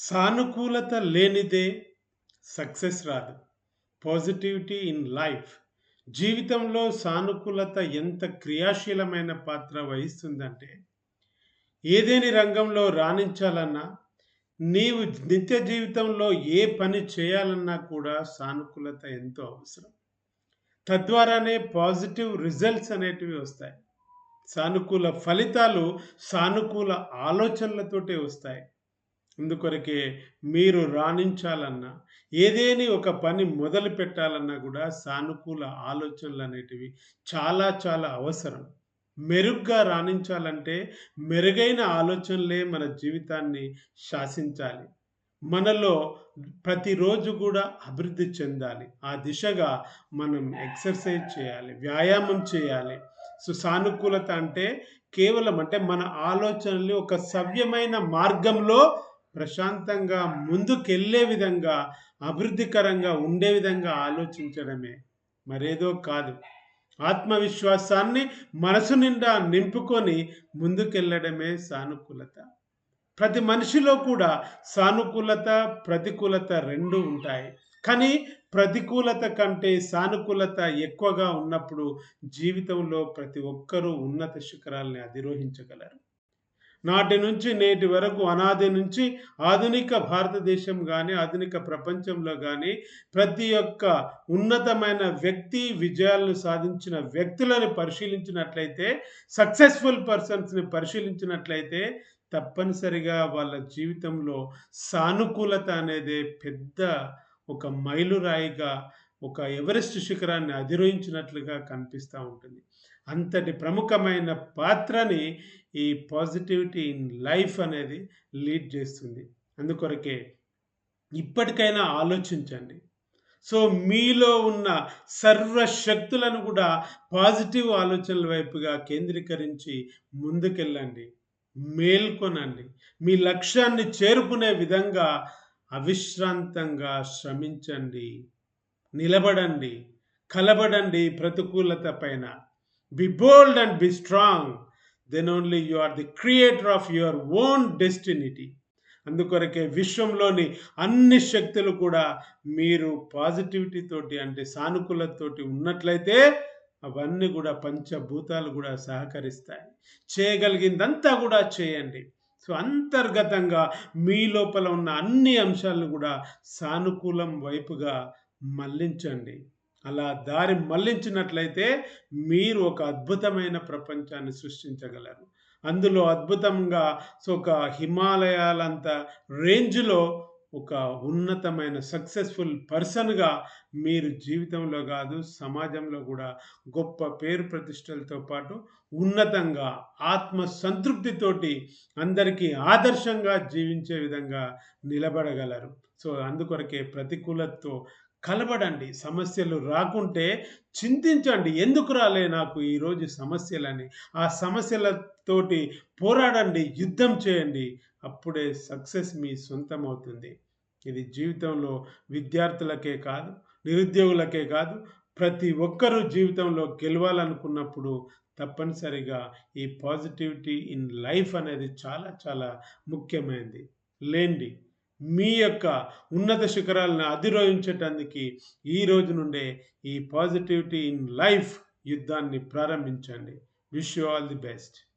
సానుకూలత లేనిదే సక్సెస్ రాదు. Positivity in life. జీవితంలో సానుకూలత ఎంత క్రియాశీలమైన పాత్ర వహిస్తుందంటే ఏదేని రంగంలో రాణించాలన్నా నీవు నిత్య జీవితంలో ఏ పని చేయాలన్నా కూడా సానుకూలత ఎంతో అవసరం. తద్వారానే పాజిటివ్ రిజల్ట్స్ అనేటివి వస్తాయి. సానుకూల ఫలితాలు సానుకూల ఆలోచనలతోటే వస్తాయి. ఇందుకొరకే మీరు రాణించాలన్నా ఏదేని ఒక పని మొదలు పెట్టాలన్నా కూడా సానుకూల ఆలోచనలు అనేటివి చాలా చాలా అవసరం. మెరుగ్గా రాణించాలంటే మెరుగైన ఆలోచనలే మన జీవితాన్ని శాసించాలి. మనలో ప్రతిరోజు కూడా అభివృద్ధి చెందాలి. ఆ దిశగా మనం ఎక్సర్సైజ్ చేయాలి వ్యాయామం చేయాలి. సో సానుకూలత అంటే కేవలం అంటే మన ఆలోచనలు ఒక సవ్యమైన మార్గంలో ప్రశాంతంగా ముందుకెళ్ళే విధంగా అభివృద్ధికరంగా ఉండే విధంగా ఆలోచించడమే మరేదో కాదు. ఆత్మవిశ్వాసాన్ని మనసు నిండా నింపుకొని ముందుకెళ్ళడమే సానుకూలత. ప్రతి మనిషిలో కూడా సానుకూలత ప్రతికూలత రెండు ఉంటాయి. కానీ ప్రతికూలత కంటే సానుకూలత ఎక్కువగా ఉన్నప్పుడు జీవితంలో ప్రతి ఒక్కరూ ఉన్నత శిఖరాల్ని అధిరోహించగలరు. నాటి నుంచి నేటి వరకు అనాది నుంచి ఆధునిక భారతదేశం కానీ ఆధునిక ప్రపంచంలో కానీ ప్రతి ఒక్క ఉన్నతమైన వ్యక్తి విజయాలను సాధించిన వ్యక్తులను పరిశీలించినట్లయితే సక్సెస్ఫుల్ పర్సన్స్ని పరిశీలించినట్లయితే తప్పనిసరిగా వాళ్ళ జీవితంలో సానుకూలత అనేది పెద్ద ఒక మైలురాయిగా ఒక ఎవరెస్ట్ శిఖరాన్ని అధిరోహించినట్లుగా కనిపిస్తూ ఉంటుంది. అంతటి ప్రముఖమైన పాత్రని ఈ పాజిటివిటీ ఇన్ లైఫ్ అనేది లీడ్ చేస్తుంది. అందుకొరకే ఇప్పటికైనా ఆలోచించండి. సో మీలో ఉన్న సర్వశక్తులను కూడా పాజిటివ్ ఆలోచనల వైపుగా కేంద్రీకరించి ముందుకెళ్ళండి. మేల్కొనండి. మీ లక్ష్యాన్ని చేరుకునే విధంగా అవిశ్రాంతంగా శ్రమించండి. నిలబడండి కలబడండి ప్రతికూలత పైన. Be bold and be strong then only you are the creator of your own destiny అందుకొరకే విశ్వంలోని అన్ని శక్తులు కూడా మీరు పాజిటివిటీ తోటి అంటే సానుకూలతోటి ఉన్నట్లయితే అవన్నీ కూడా పంచభూతాలు కూడా సహకరిస్తాయి. చేయగలిగిందంతా కూడా చేయండి. సో అంతర్గతంగా మీ లోపల ఉన్న అన్ని అంశాలను కూడా సానుకూలం వైపుగా మళ్ళించండి. అలా దారి మళ్ళించినట్లయితే మీరు ఒక అద్భుతమైన ప్రపంచాన్ని సృష్టించగలరు. అందులో అద్భుతంగా సో ఒక హిమాలయాలంత రేంజ్లో ఒక ఉన్నతమైన సక్సెస్ఫుల్ పర్సన్గా మీరు జీవితంలో కాదు సమాజంలో కూడా గొప్ప పేరు ప్రతిష్టలతో పాటు ఉన్నతంగా ఆత్మ సంతృప్తితోటి అందరికీ ఆదర్శంగా జీవించే విధంగా నిలబడగలరు. సో అందుకొరకే ప్రతికూలతో కలబడండి సమస్యలు రాకుంటే చింతించండి. ఎందుకు రాలే నాకు ఈరోజు సమస్యలని? ఆ సమస్యలతోటి పోరాడండి యుద్ధం చేయండి. అప్పుడే సక్సెస్ మీ సొంతం అవుతుంది ఇది జీవితంలో విద్యార్థులకే కాదు నిరుద్యోగులకే కాదు ప్రతి ఒక్కరూ జీవితంలో గెలవాలనుకున్నప్పుడు తప్పనిసరిగా ఈ పాజిటివిటీ ఇన్ లైఫ్ అనేది చాలా చాలా ముఖ్యమైనది. లేండి. మీ యొక్క ఉన్నత శిఖరాలను అధిరోహించటానికి ఈ రోజు నుండే ఈ పాజిటివిటీ ఇన్ లైఫ్ యుద్ధాన్ని ప్రారంభించండి. Wish you all the best